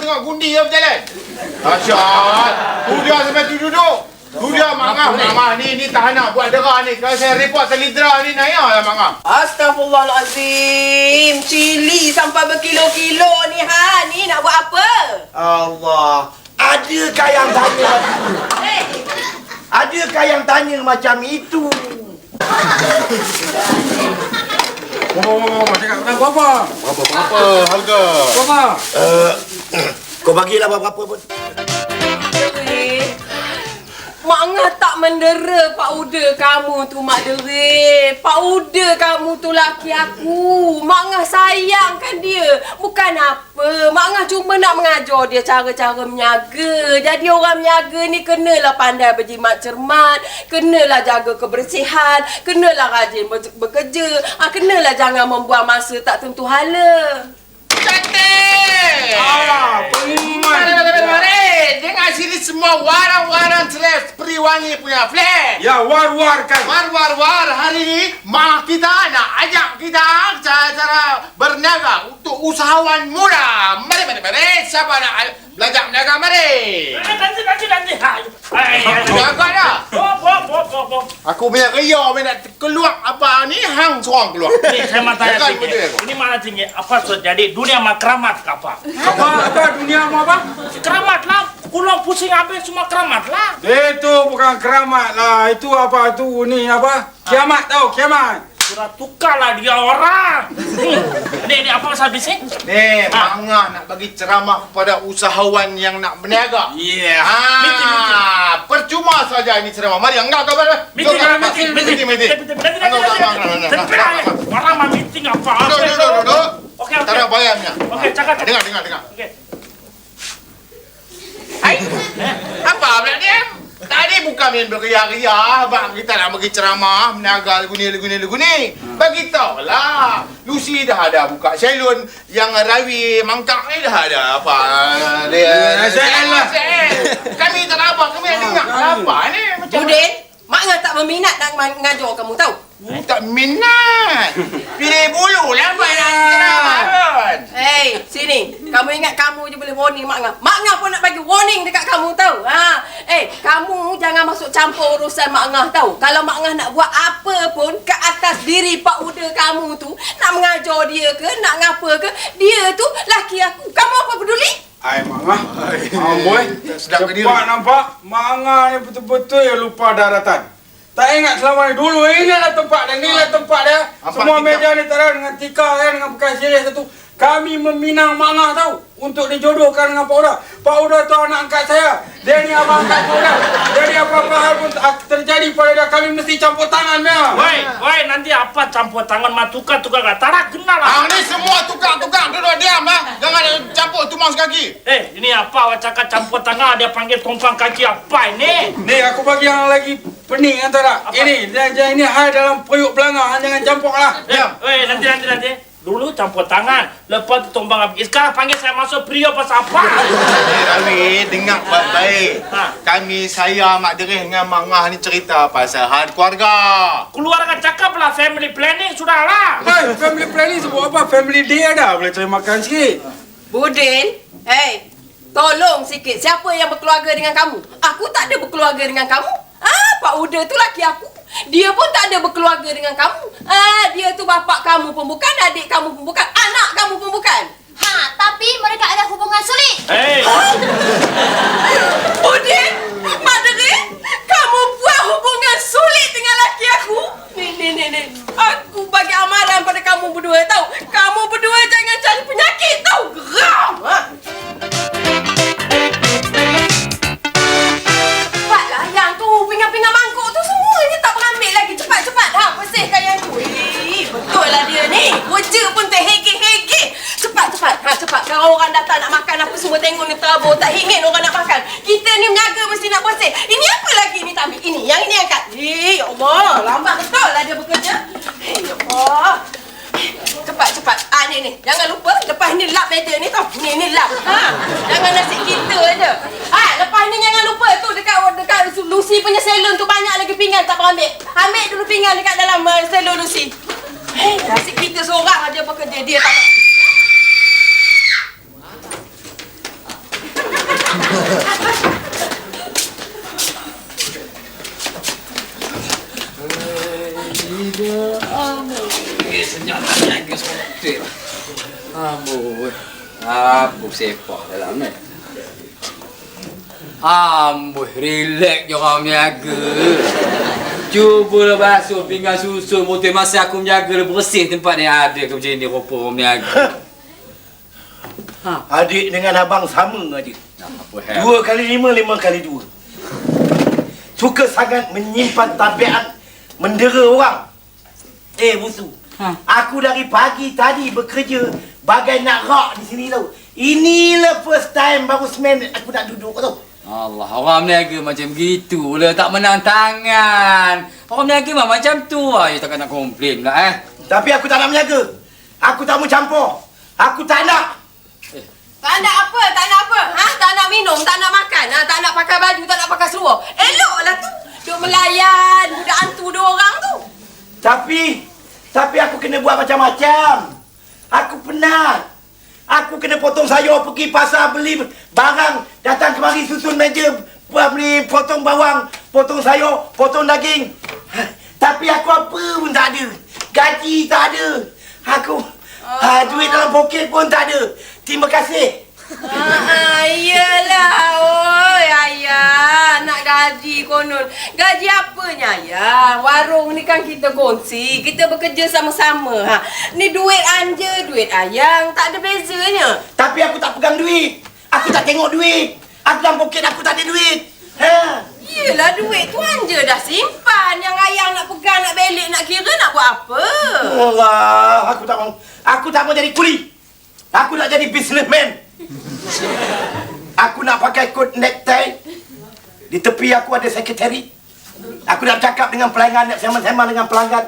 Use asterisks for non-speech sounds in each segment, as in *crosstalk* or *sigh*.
tengok gundi yang berjalan. Asyad. Tu dia sampai tu duduk. Tu dia mangah. Mangah ni ni tahanan buat derah ni. Kalau saya report telidra ni naya lah mangah. Astaghfirullahalazim. Cili sampai berkilo-kilo ni ha. Ni nak buat apa? Allah. Adakah yang tanya? Eh, Adakah yang tanya macam itu? *laughs* Oh, cakap kena berapa? Apa harga? Berapa? Uh, kau bagilah berapa pun. Mak Ngah tak mendera Pak Uda kamu tu Mak Dere. Pak Uda kamu tu laki aku. Mak Ngah sayangkan dia. Bukan apa. Mak Ngah cuma nak mengajar dia cara-cara menyaga. Jadi orang menyaga ni kenalah pandai berjimat cermat. Kenalah jaga kebersihan. Kenalah rajin bekerja. Ah, kenalah jangan membuang masa tak tentu hala. Cantik! Ah, pengumuman. mari, mari, mari. Dengar sini semua warang-warang celes Periwangi punya flat. Ya, war-warkan. War, war, war. Hari ini mak kita nak ajak kita cara-cara berniaga untuk usahawan muda. Mari, mari, mari. Siapa nak belajar berniaga? Mari. Nanti, nanti, nanti. Hai. Hai. Dah. Aku punya ria punya nak keluar apa ni hang seorang keluar. Ni saya Jangan tinggi. Ini mana tinggi? Apa terjadi? Dunia mah keramat ke apa? Apa? Apa dunia mau apa? Keramat lah. Pulau pusing habis semua keramat lah. Itu bukan keramat lah. Itu apa? Itu ni apa? Kiamat tau, kiamat. Sudah tukar lah dia orang. Ni, ni apa pasal bising? Ni, mangah nak bagi ceramah kepada usahawan yang nak berniaga. Yeah. Ah, Meeting, meeting. percuma saja ini ceramah. Mari, enggak kau ber. Meeting, meeting, meeting, meeting. Nanti, nanti, nanti, nanti. Tapi orang mah meeting apa? Duduk, duduk, duduk. Okey, Tak okey. ada bayarnya. Okey, cakap. cakap. Dengar, dengar, dengar. Okey. Hai. Apa pula dia? Tadi bukan main beria-ria, abang kita nak bagi ceramah, meniaga lagu ni, lagu ni, lagu ni. Bagi tahu lah. Lucy dah ada buka salon yang Rawi mangkak ni dah ada apa dia. Ya, lah. Kami tak apa, kami nak dengar apa ni macam Budin, Mak Ngah tak berminat nak mengajar kamu tahu. Oh, tak minat. Pilih bulu lah ceramah kan. Hei, sini. Kamu ingat kamu je boleh warning Mak Ngah. Mak Ngah pun nak bagi warning dekat kamu tahu. Ha. Eh, kamu jangan masuk campur urusan Mak Ngah tahu. Kalau Mak Ngah nak buat apa pun ke atas diri Pak Uda kamu tu, nak mengajar dia ke, nak ngapa ke, dia tu laki aku. Kamu apa peduli? Ai mangah. Amboi. sedap ke diri. Cepat nampak. Mangah ni betul-betul ya lupa daratan. Tak ingat selama ni dulu inilah tempat dia, inilah tempat dia. Apa Semua tika? meja ni taruh dengan tika kan dengan bekas sirih satu. Kami meminang Mangah tahu untuk dijodohkan dengan Pak Uda. Pak Uda tu anak angkat saya. Dia ni abang angkat Pak Uda. Jadi apa-apa hal pun tak terjadi pada dia kami mesti campur tangan dia. Woi, woi, nanti apa campur tangan mah tukar-tukar kata. Tak kenal Ah lah. ni semua tukar-tukar duduk diam ah. Jangan kaki. Eh, ini apa awak cakap campur tangan dia panggil tumpang kaki apa ini? Ni aku bagi yang lagi pening antara. Apa? Ini dia, dia ini hai dalam periuk belanga jangan campur lah. Eh, eh, nanti nanti nanti. Dulu campur tangan, lepas tu tumpang kaki. Sekarang panggil saya masuk pria pasal apa? Eh Rawi, dengar baik-baik. Ha. Kami, saya, Mak Derih dengan Mangah ni cerita pasal hal keluarga. Keluarga cakap lah family planning sudah lah. Hai, family planning sebut apa? Family day ada. Boleh cari makan sikit. Budin, hey, tolong sikit. Siapa yang berkeluarga dengan kamu? Aku tak ada berkeluarga dengan kamu. Ah, Pak Uda tu laki aku. Dia pun tak ada berkeluarga dengan kamu. Ah, dia tu bapak kamu pun bukan, adik kamu pun bukan, anak kamu pun bukan. Ha, tapi mereka ada hubungan sulit. Hei, *laughs* Udin, Mak kamu buat hubungan sulit dengan laki aku. Ni, ni, ni, ni. Aku bagi amaran pada kamu berdua tahu. Kamu berdua jangan orang datang nak makan apa semua tengok ni terabur. Tak ingin orang nak makan. Kita ni menjaga mesti nak bersih. Ini apa lagi ni tak ambil? Ini, yang ini angkat. Eh, ya Allah. Lambat betul lah dia bekerja. Eh, ya Allah. Cepat, cepat. Ah, ni, ni. Jangan lupa. Lepas ni lap meja ni tau. Ni, ni lap. Ha. Jangan nasi kita aja. Ah, lepas ni jangan lupa tu dekat dekat Lucy punya salon tu banyak lagi pinggan tak berambil. Ambil dulu pinggan dekat dalam uh, salon Lucy. Hei, nasi kita seorang aja bekerja. Dia tak Amboi. Aku sepak dalam ni. Amboi, relax je orang menjaga. Cubalah basuh pinggan susun motor masa aku menjaga bersih tempat yang ada tu macam ni rupa orang menjaga. *laughs* Adik dengan abang sama adik. Dua kali lima, lima kali dua. Suka sangat menyimpan tabiat mendera orang. Eh, Busu. Ha. Aku dari pagi tadi bekerja bagai nak rak di sini tau. Inilah first time baru semen aku nak duduk tau. Allah, orang berniaga macam gitu lah. Tak menang tangan. Orang berniaga mah macam tu lah. Ya takkan nak komplain pula eh. Tapi aku tak nak menjaga. Aku tak mau campur. Aku tak nak. Tak nak apa, tak nak apa. Ha? Tak nak minum, tak nak makan. Ha? Tak nak pakai baju, tak nak pakai seluar. Eloklah tu. Duk melayan budak hantu dua orang tu. Tapi, tapi aku kena buat macam-macam. Aku penat. Aku kena potong sayur, pergi pasar beli barang, datang kemari susun meja, buat beli potong bawang, potong sayur, potong daging. Tapi aku apa pun tak ada. Gaji tak ada. Aku ha, duit dalam poket pun tak ada. Terima kasih. Ah, iyalah. Oi, ayah. Nak gaji konon. Gaji apanya, ayah? Warung ni kan kita kongsi. Kita bekerja sama-sama. Ha. Ni duit anja, duit ayang. Tak ada bezanya. Tapi aku tak pegang duit. Aku tak tengok duit. Aku dalam poket aku tak ada duit. Ha. Yelah, duit tu anja dah simpan. Yang ayang nak pegang, nak belik, nak kira, nak buat apa? Allah, aku tak mau. Aku tak mau jadi kuli. Aku nak jadi businessman. Aku nak pakai kod necktie. Di tepi aku ada sekretari. Aku nak cakap dengan pelanggan, nak sembang-sembang dengan pelanggan.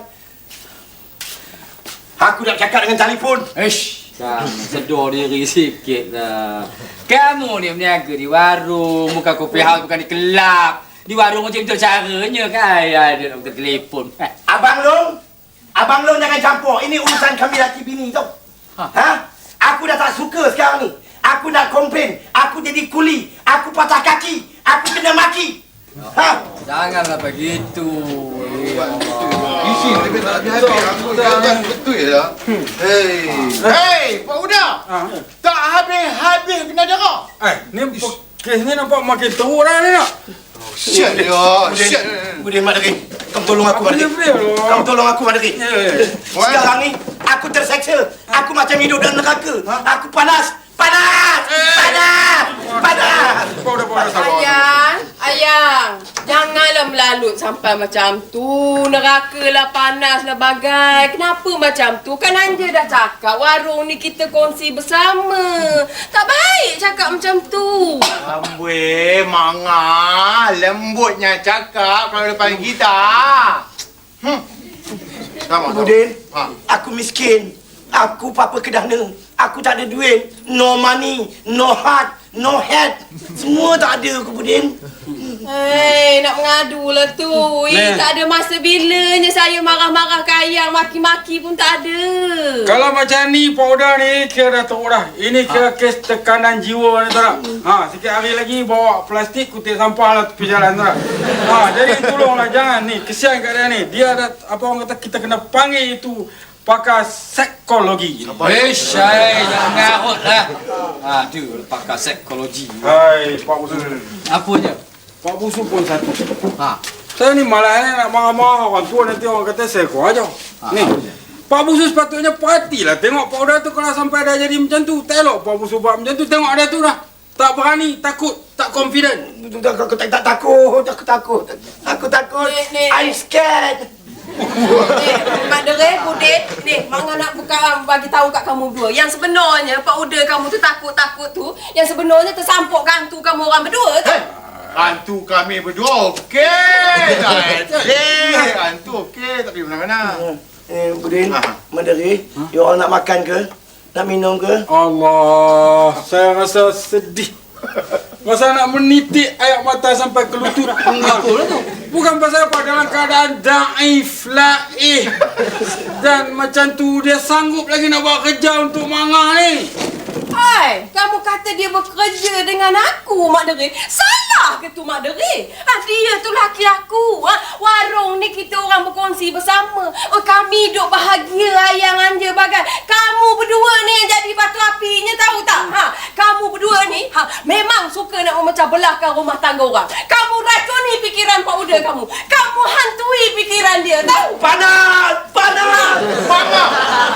Aku nak cakap dengan telefon. Ish, kamu sedar diri sikit lah. Kamu ni berniaga di warung, bukan kopi house, bukan di kelab. Di warung macam tu caranya kan. Ya, dia nak telefon. Abang Long, Abang Long jangan campur. Ini urusan kami laki bini tau. Ha. Ha? Aku dah tak suka sekarang ni. Aku nak komplain. Aku jadi kuli. Aku patah kaki. Aku kena maki. Ha? Janganlah begitu. Ya Allah. Isi lebih tak habis-habis. Aku jangan betul ya. Hei. Hei, Pak Uda. Ha. Tak habis-habis kena darah. Eh, ni kes ni nampak makin teruk dah ni nak. Syat dia. Mak Deri. Kamu tolong aku, Mak loh? Kamu tolong aku, Mak Deri. Ya, ya. Sekarang ni, aku terseksa. Aku macam hidup dalam neraka. Aku panas. Panas! Panas! Panas! Sabar. Ayang, ayang, janganlah melalut sampai macam tu. Neraka lah, panas lah bagai. Kenapa macam tu? Kan Anja dah cakap warung ni kita kongsi bersama. Tak baik cakap macam tu. Amboi, manga. Lembutnya cakap kalau depan kita. Hmm. Sama, sama. Budin, Ha. aku miskin. Aku papa kedana. Aku tak ada duit. No money, no heart, no head. Semua tak ada aku, Budin. Hei, nak mengadu lah tu. Eh, tak ada masa bilanya saya marah-marah ke ayang. Maki-maki pun tak ada. Kalau macam ni Pak ni kira dah teruk dah. Ini kira kes tekanan jiwa ni tak nak. Ha, sikit hari lagi bawa plastik kutip sampah lah tepi jalan tak. Ha, jadi tolonglah jangan ni. Kesian kat dia ni. Dia ada apa orang kata kita kena panggil itu pakar psikologi. Hai, jangan ngarut lah. Aduh, pakar psikologi. Hai, Pak Busu. Apanya? Pak Busu pun satu. Ha. Saya ni malah ni nak marah-marah orang tua nanti orang kata saya kau aja. Ni. Pak Busu sepatutnya patilah tengok Pak Uda tu kalau sampai dah jadi macam tu. Tak elok Pak Busu buat macam tu. Tengok ada tu dah. Tak berani, takut, tak confident. Aku tak, tak takut, aku takut. Aku takut. Nek, nek, I'm scared. Ni, Mak Dere, Budit, ni, Mak Ngah nak buka bagi tahu kat kamu dua. Yang sebenarnya Pak Uda kamu tu takut-takut tu, yang sebenarnya tersampuk hantu kamu orang berdua tu. Hantu kami berdua okey. *laughs* Tak okey. Hantu okey tapi mana-mana. Eh, Budin, Ha. Madari, you orang nak makan ke? Nak minum ke? Allah, saya rasa sedih. Masa nak menitik air mata sampai ke lutut. Apa tu? Bukan pasal apa dalam keadaan daif, laih. Dan macam tu dia sanggup lagi nak buat kerja untuk mangah ni. Hai, kamu kata dia bekerja dengan aku, Mak Deri. Salah ke tu, Mak Deri? Ha, dia tu laki aku. Ha, warung ni kita orang berkongsi bersama. Oh, kami duk bahagia ayang anja bagai. Kamu berdua ni yang jadi batu apinya tahu tak? Ha, kamu berdua ni ha, memang suka nak memecah belahkan rumah tangga orang. Kamu racuni fikiran Pak Uda kamu. Kamu hantui fikiran dia, tahu? Panas! Panas! Mama,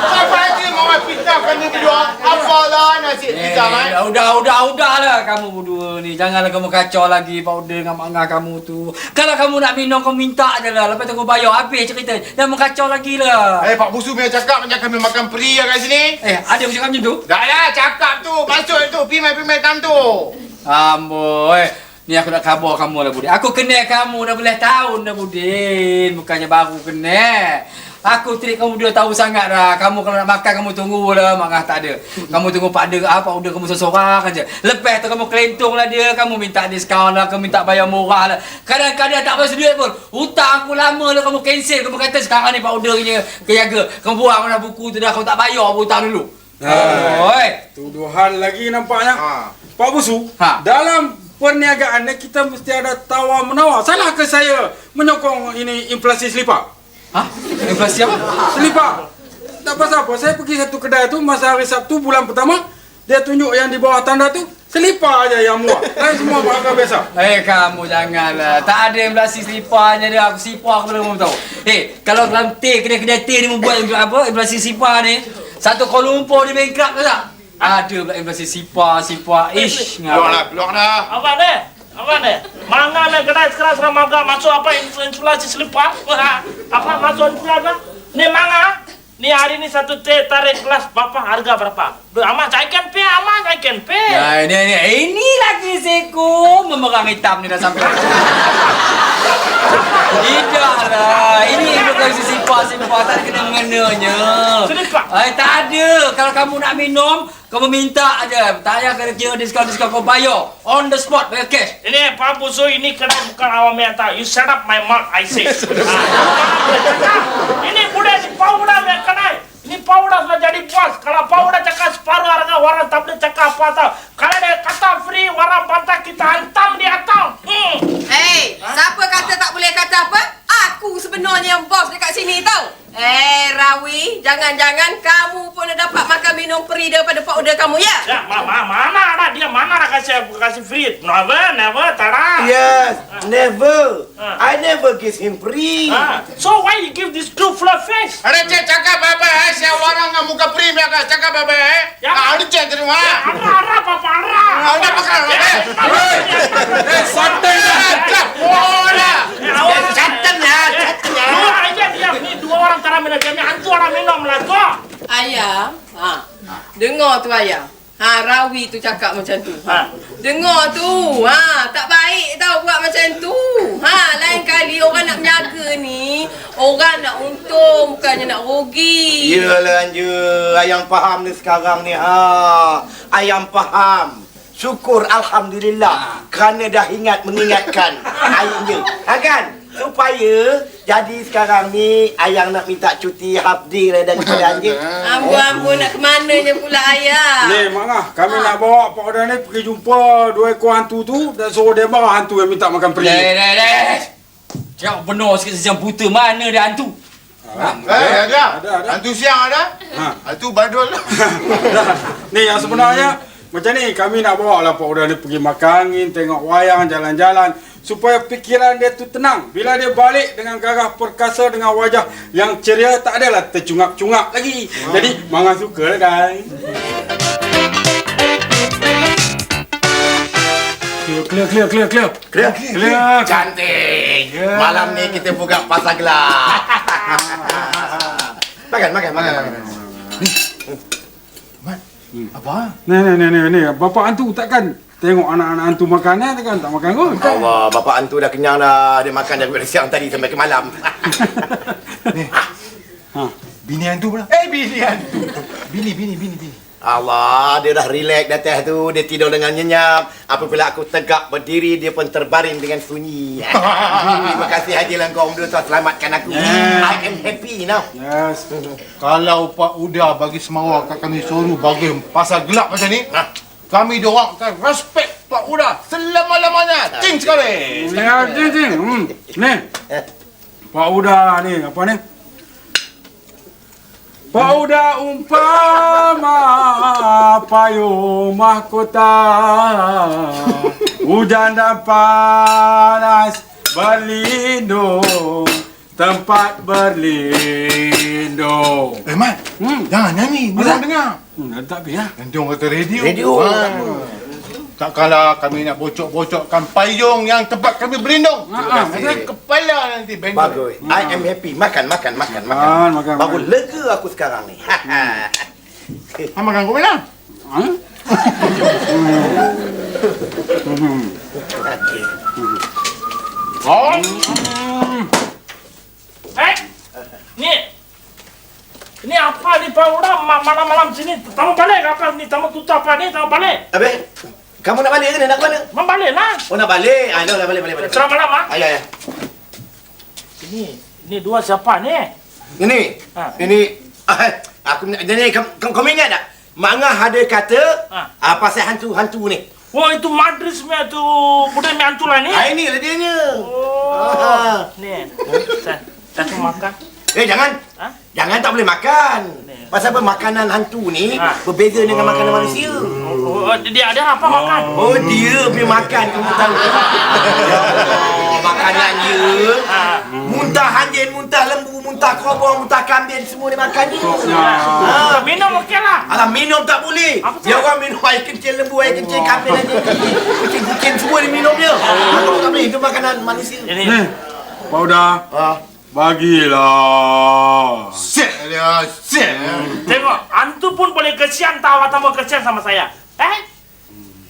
apa aja mama fitnah kami berdua? Apalah nasib kita Eh, kan? udah, udah, udah lah kamu berdua ni. Janganlah kamu kacau lagi powder dengan mak ngah kamu tu. Kalau kamu nak minum, kau minta je lah. Lepas tu kau bayar habis cerita. Jangan mengacau lagi lah. Eh, Pak Busu punya cakap macam kami makan peri lah kat sini. Eh, ada yang cakap macam tu? Dah lah, cakap tu. Masuk tu. Pimai-pimai tam tu. Amboi. Ni aku nak khabar kamu lah Budin. Aku kenal kamu dah belas tahun dah Budin. Bukannya baru kenal. Aku trik kamu dia tahu sangat dah. Kamu kalau nak makan kamu tunggu lah. Mak tak ada. Kamu tunggu pak dia apa udah kamu seseorang aja. Lepas tu kamu kelentung lah dia. Kamu minta diskaun lah. Kamu minta bayar murah lah. Kadang-kadang tak bersedia duit pun. Hutang aku lama lah kamu cancel. Kamu kata sekarang ni pak udah punya kejaga. Kamu buang mana buku tu dah. Kamu tak bayar hutang dulu. Oi. Tuduhan lagi nampaknya. Ha. Pak Busu, Ha. dalam perniagaan ni kita mesti ada tawar menawar. Salah ke saya menyokong ini inflasi selipar? Ha? Inflasi apa? Selipar. Tak pasal apa. Saya pergi satu kedai tu masa hari Sabtu bulan pertama. Dia tunjuk yang di bawah tanda tu. Selipar aja yang murah. Lain semua harga biasa. Eh kamu janganlah. Tak ada yang belasi seliparnya dia. Aku sipar aku belum tahu. Eh kalau dalam teh kedai-kedai teh ni membuat yang apa inflasi sipar ni. Satu Kuala Lumpur dia bankrupt ke tak? Ada pula inflasi sipar, sipar. Ish. Keluar lah, keluar dah. Apa ni? Apa ni? Mangga ni kedai keras ramaga masuk apa inflasi selipar? Apa masuk inflasi? Ni mangga. Ni hari ni satu teh tarik kelas berapa? Harga berapa? Duh, I can pay, amat I can pay. Ya, ini, ini, ini lagi seko memerang hitam ni dah sampai. *laughs* Tidak lah. Ini bukan si sipar sipar tak ada kena mengenanya. Selipar? Eh tak ada. Kalau kamu nak minum, kamu minta aja. Tak payah kena kira diskaun kau bayar on the spot bayar cash. Ini Pak Busu ini kedai bukan awam yang tahu. You shut up my mouth, I say. *laughs* Ah, ini budak si Pak Uda punya kedai. Ini Pak Uda sudah jadi bos. Kalau Pak Uda cakap separuh harga, orang tak boleh cakap apa tahu. Kalau dia kata free, orang pantai kita hantam dia tahu. Hmm. Hei, siapa kata tak boleh kata apa? Aku sebenarnya yang bos dekat sini tau. Eh, Rawi, jangan-jangan kamu pun dah dapat makan minum peri daripada Pak Uda kamu ya? Ya, ma ma mana ada dia mana nak kasih kasih free? Never, never, tak ada. Yes, never. Ah. I never give him free. Ah, so why you give this two flat face? Ada cik cakap apa eh? Saya orang dengan muka peri ni akan cakap apa eh? Ya. Ada cik terima. Ara, ara, papa, ara. Ada makan. Eh, Eh, santai dah. cakap bola. Eh, awak- Catat ya, ya. Dua aja dia ni dua orang cara minum dia ni hantu orang minum lah kau. Ayah, ha. Dengar tu ayah. Ha, Rawi tu cakap macam tu. Ha. Dengar tu. Ha, tak baik tau buat macam tu. Ha, lain kali orang nak menjaga ni, orang nak untung bukannya nak rugi. Yelah je, ayang faham ni sekarang ni ha. Ayang faham. Syukur Alhamdulillah kerana dah ingat mengingatkan *laughs* ayang je. Ha kan? Supaya jadi sekarang ni ayang nak minta cuti half day lah daripada *laughs* anje. Ampun-ampun nak ke mananya pula ayah. Ni, Mak Ngah, kami nak bawa Pak Oda ni pergi jumpa dua ekor hantu tu dan suruh dia marah hantu yang minta makan peri. Dah, dah, dah. Cakap benar sikit sejam buta. Mana dia hantu? Eh, ada. Ada, ada. Hantu siang ada. Ha. Hantu badul. *laughs* Ni yang sebenarnya macam ni kami nak bawa lah Pak Oda ni pergi makan tengok wayang, jalan-jalan supaya fikiran dia tu tenang. Bila dia balik dengan garah perkasa dengan wajah yang ceria tak adalah tercungap-cungap lagi. Jadi Manga suka lah guys. Clear, clear, clear, clear, clear. Clear? Clear. Cantik. Malam ni kita buka pasar gelap. *laughs* Makan, makan, makan. makan. Apa? Ni, ni, ni, ni, ni. Bapak hantu takkan tengok anak-anak hantu makan eh, takkan tak makan kot. Allah, bapak hantu dah kenyang dah. Dia makan dari siang tadi sampai ke malam. *laughs* Ha. Bini hantu pula. Eh, bini hantu. Bini, bini, bini, bini. Allah, dia dah relax di atas tu. Dia tidur dengan nyenyap. Apabila aku tegak berdiri, dia pun terbaring dengan sunyi. *laughs* Terima kasih Haji Langgong dulu telah selamatkan aku. Yeah. I am happy now. Yes. Kalau Pak Uda bagi semawar kat kami suruh bagi pasal gelap macam ni, Ha. Kami diorang akan respect Pak Uda selama-lamanya. Cing sekali. Ya, jing jing. Hmm. Ni. Pak Uda ni apa ni? Pak Uda umpama payung mahkota Hujan dan panas berlindung Tempat berlindung Eh, Mat. Hmm. Jangan nyanyi. Ni orang dengar. Hmm, tak biar. Nanti orang kata radio. Radio. Ha. Tak kalah kami nak bocok-bocokkan payung yang tempat kami berlindung. Ha, ha, Nanti kepala nanti bengkok. Bagus. I am happy. Makan, makan, makan, makan. Makan, makan, Bagus makan. lega aku sekarang ni. Ha, makan kau mana? Ha? Oh. Eh, ni. Ini apa ni Pak Uda ma- malam-malam sini? Tamu balik apa ni? Tamu tutup apa ni? Tamu balik? Habis, kamu nak balik ke ni? Nak mana? Membalik lah. Oh, nak balik? Ah, dah, dah, balik, balik, balik. Selamat malam ah. Ayah, ayah. Ini, ini dua siapa ni? Ini, Ha. ini, ah, aku jadi kamu, kamu, ingat tak? Mak Ngah ada kata Ha. ah, pasal hantu-hantu ni. Oh itu Madris punya tu budak mantul lah ni. Ah, ini lah dia nya. Oh, Ah. ni. Tu makan. Eh, jangan. Ha? Jangan tak boleh makan. Pasal apa makanan hantu ni Ha. berbeza dengan makanan manusia. Oh, oh, dia ada apa makan? Oh, dia punya makan kamu tahu. *laughs* oh, makanan dia. Ah, Muntah anjing, muntah lembu, muntah kobong, muntah kambing semua dia makan ni. ah. minum okey lah. Alah minum tak boleh. Apa Dia orang minum air kecil lembu, air kecil kambing. Kucing-kucing semua dia minum dia. Aku tak boleh itu makanan manusia. Ini, Ni. Pak Uda, Ah. Bagilah. Set dia, set. tengok, antu pun boleh kesian tahu atau mau kesian sama saya. Eh?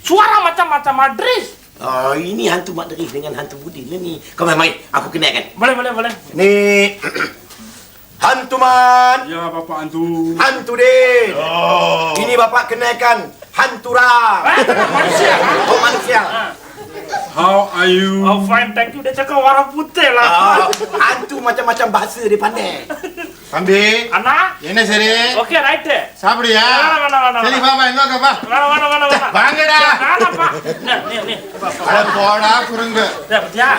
Suara macam-macam Madris. Oh, ini hantu Mak Deris dengan hantu Budi ni. Kau main main, aku kenalkan. Boleh, boleh, boleh. Ni *clears throat* hantu Man, Ya, Bapak Antu. hantu Din. Oh. Ini bapak kenalkan hantu Ram. Eh, manusia. Oh manusia. How are you? Oh, fine, thank you. Dia cakap warna putih lah. Ah, hantu macam-macam bahasa dia pandai. *laughs* Tambik. Anak? என்ன சரி Okey, right. சாப்பிடுறியா வேணாம், வேணாம், வேணாம். சரி வா வா இன்னொரு வா Mana, mana, mana, mana. வாங்கடா Mana, Pak? Nah, ni, ni. Pak, Pak. அட போடா குறுங்கு Dia, dia,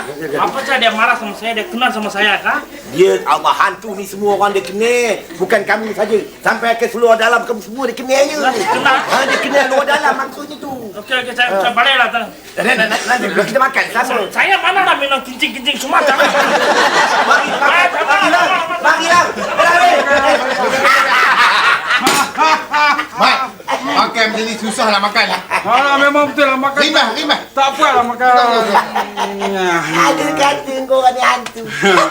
apa saja dia marah sama saya, dia kenal sama saya kah? Dia Allah hantu ni semua orang dia kenal. Bukan kamu saja. Sampai ke seluar dalam kamu semua dia kenalnya. Lah, kenal. Ha, dia kenal luar dalam maksudnya tu. Okey, okey, saya, saya balik lah. Tuan. Dan nanti, nanti kita makan sama. Saya mana dah minum kincing-kincing semua jangan. Mari, mari, marilah. ni susah lah makan Ah, memang betul lah makan. Rimah, rimah. Tak apa lah makan. Ada kata kau orang ni hantu.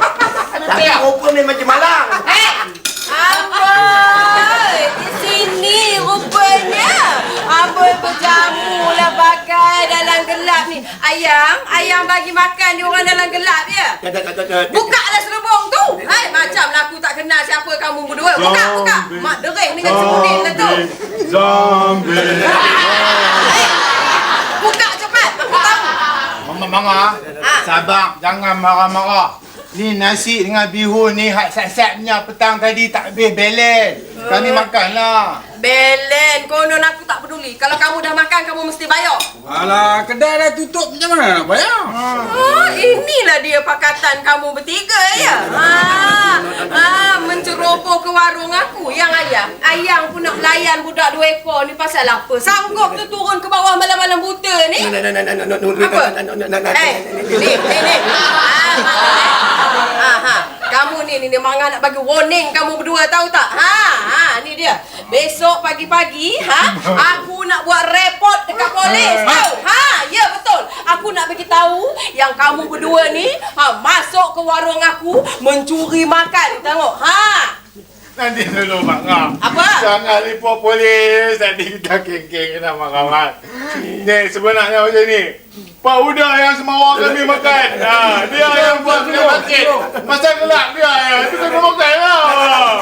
*laughs* Tapi rupa ni macam malang. Eh, Amboi, di sini rupanya. Amboi berjamu lah pakai dalam gelap ni. Ayang, ayang bagi makan dia orang dalam gelap ya. Buka lah selubung tu. Hai, macam lah aku tak kenal siapa kamu berdua. Buka, buka. Mak dereng dengan cemudin lah tu. Zombie. Hai, buka cepat. Aku tahu. Mama Manga Sabar Jangan marah-marah Ni nasi dengan bihun ni Hak sat-satnya petang tadi tak habis balance Kami makan lah Belen, konon aku tak peduli. Kalau kamu dah makan, kamu mesti bayar. Alah, kedai dah tutup macam mana nak bayar? Oh, inilah dia pakatan kamu bertiga ya. Ha, ha, menceroboh ke warung aku. Yang ayang, ayang pun nak layan budak dua ekor ni pasal apa? Sanggup tu turun ke bawah malam-malam buta ni? Apa? Eh, ni, ni, ni. Ha, ha, ha. Kamu ni, ni, ni Manga nak bagi warning kamu berdua tahu tak? Ha, ha, ni dia. Besok pagi-pagi, ha, *laughs* aku nak buat report dekat polis. Tahu? Ha, ya betul. Aku nak bagi tahu yang kamu berdua ni ha, masuk ke warung aku mencuri makan. Tengok. Ha. Nanti dulu Manga Apa? Jangan report polis Tadi kita keng-keng nak kawan Ni sebenarnya macam ni Pak Uda yang semawar kami makan ha, Dia yang buat kena makin Masa gelap dia yang Kita kena makan lah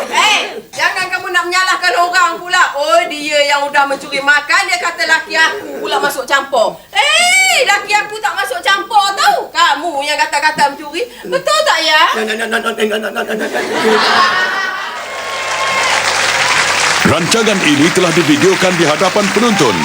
Eh, Jangan kamu nak menyalahkan orang pula. Oh, dia yang udah mencuri makan, dia kata laki aku pula masuk campur. Eh, laki aku tak masuk campur tau. Kamu yang kata-kata mencuri. Betul tak ya? Rancangan ini telah divideokan di hadapan penonton.